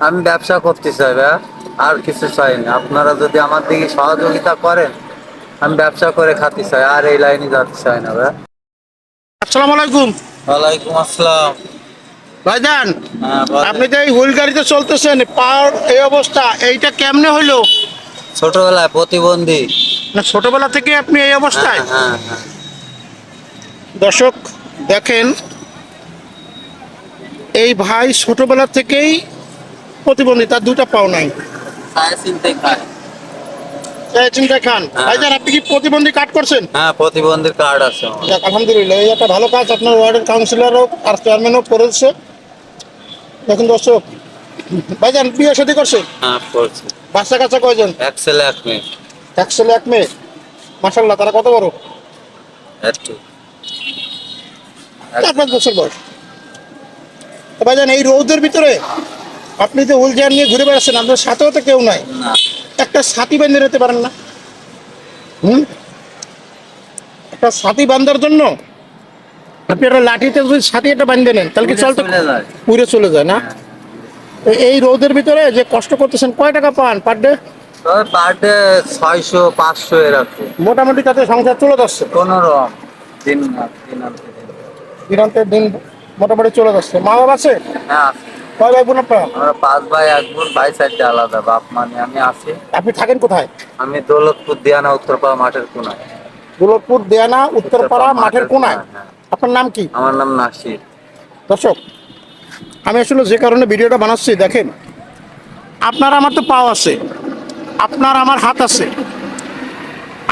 আমি ব্যবসা করতে চাই ভাইয়া আর কিছু চাই না। আপনারা যদি আমার দিকে সহযোগিতা করেন আমি ব্যবসা করে খাতে চাই আর এই লাইনে যাতে চাই না ভাইয়া। আসসালামু আলাইকুম। ওয়ালাইকুম আসসালাম। ভাইজান হ্যাঁ আপনি যে এই হুইল গাড়িতে চলতেছেন পাওয়ার এই অবস্থা এইটা কেমনে হইল? ছোটবেলায় প্রতিবন্ধী। না ছোটবেলা থেকে আপনি এই অবস্থায়? হ্যাঁ হ্যাঁ। দর্শক দেখেন এই ভাই ছোটবেলা থেকেই প্রতিবন্ধী তার দুটা পাও নাই। খান। হ্যাঁ। ভাইজান আপনি কি প্রতিবন্ধী করছেন? হ্যাঁ প্রতিবন্ধীর কার্ড আছে আলহামদুলিল্লাহ এই একটা ভালো কাজ আপনার ওয়ার্ডের কাউন্সিলরও আর চেয়ারম্যানও করেছে দেখুন দর্শক ভাইজান বিয়ে শাদী করছে হ্যাঁ করছি। বাচ্চা কাচ্চা কয়জন? এক ছেলে এক মেয়ে। এক ছেলে এক মেয়ে? তারা কত বড়? একটু চার পাঁচ বছর বয়স। ভাইজান এই রৌদের ভিতরে আপনি যে হুইল চেয়ার নিয়ে ঘুরে বেড়াচ্ছেন আপনার সাথেও তো কেউ নাই। একটা সাথী বেঁধে নিতে পারেন না। হুম? একটা সাথী বান্ধার জন্য আপনি একটা লাঠিতে যদি সাথী একটা বাঁধে নেন তাহলে কি চলতে পুড়ে চলে যায়। না? এই রোদের ভিতরে যে কষ্ট করতেছেন কয় টাকা পান পার ডে? পার ডে ছয়শো পাঁচশো এরকম। মোটামুটি তাতে সংসার চলে যাচ্ছে। রকম দিন দিন মোটামুটি চলে যাচ্ছে। মা বাবা আছে? হ্যাঁ আছি। কয় ভাই বোন আপনারা? আমরা পাঁচ ভাই এক বোন ভাই চারটে আলাদা বাপ মানে আমি আছি। আপনি থাকেন কোথায়? আমি দৌলতপুর দিয়ানা উত্তরপাড়া মাঠের কোনায়। দুলতপুর দেয়ানা উত্তরপাড়া মাঠের কোনায় হ্যাঁ। আপনার নাম কি? আমার নাম নাসির। দর্শক আমি আসলে যে কারণে ভিডিওটা বানাচ্ছি দেখেন আপনার আমার তো পাও আছে আপনার আমার হাত আছে।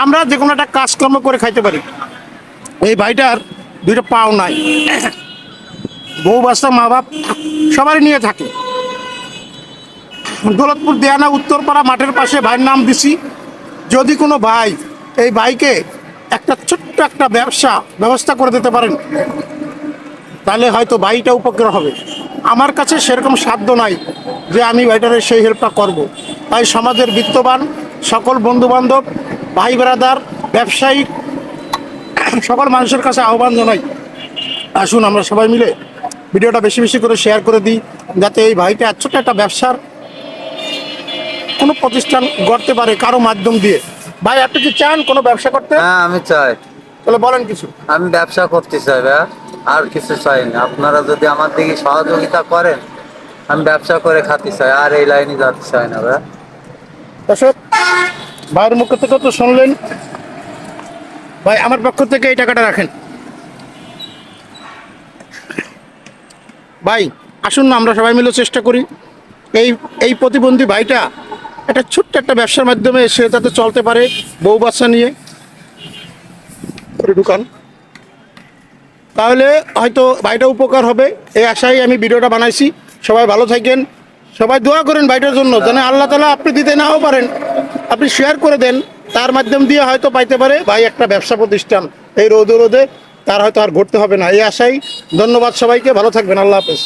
আমরা যে কোনো একটা কাজকর্ম করে খাইতে পারি। এই ভাইটার দুইটা পাও নাই। বউ বাচ্চা, মা বাপ সবারই নিয়ে থাকে। দৌলতপুর, দেয়ানা, উত্তরপাড়া মাঠের পাশে ভাইয়ের নাম দিছি। যদি কোনো ভাই এই ভাইকে একটা ছোট্ট একটা ব্যবসা, ব্যবস্থা করে দিতে পারেন, তাহলে হয়তো ভাইটা উপকার হবে। আমার কাছে সেরকম সাধ্য নাই যে আমি ভাইটারে সেই হেল্পটা করব। তাই সমাজের বিত্তবান সকল বন্ধুবান্ধব, ভাই ব্রাদার ব্যবসায়িক সকল মানুষের কাছে আহ্বান জানাই। আসুন আমরা সবাই মিলে ভিডিওটা বেশি বেশি করে শেয়ার করে দিই যাতে এই ভাইটা ছোট একটা ব্যবসার কোনো প্রতিষ্ঠান গড়তে পারে কারও মাধ্যম দিয়ে। ভাই আপনি কি চান কোনো ব্যবসা করতে? হ্যাঁ আমি চাই। তাহলে বলেন কিছু। আমি ব্যবসা করতে চাই ভাইয়া আর কিছু চাই না। আপনারা যদি আমার দিকে সহযোগিতা করেন আমি ব্যবসা করে খাতে চাই আর এই লাইনে যাতে চাই না দর্শক ভাইয়ের মুখ থেকে তো শুনলেন। ভাই আমার পক্ষ থেকে এই টাকাটা রাখেন। ভাই আসুন না আমরা সবাই মিলে চেষ্টা করি। এই এই প্রতিবন্ধী ভাইটা একটা ছোট্ট একটা ব্যবসার মাধ্যমে সে যাতে চলতে পারে বউ বাচ্চা নিয়ে। ঢুকান। তাহলে হয়তো ভাইটা উপকার হবে এই আশায় আমি ভিডিওটা বানাইছি। সবাই ভালো থাকেন। সবাই দোয়া করেন ভাইটার জন্য যেন আল্লাহ তালা আপনি দিতে নাও পারেন। আপনি শেয়ার করে দেন তার মাধ্যম দিয়ে হয়তো পাইতে পারে ভাই একটা ব্যবসা প্রতিষ্ঠান এই রোদে রোদে। তার হয়তো আর ঘটতে হবে না। এই আশাই ধন্যবাদ সবাইকে। ভালো থাকবেন। আল্লাহ হাফেজ।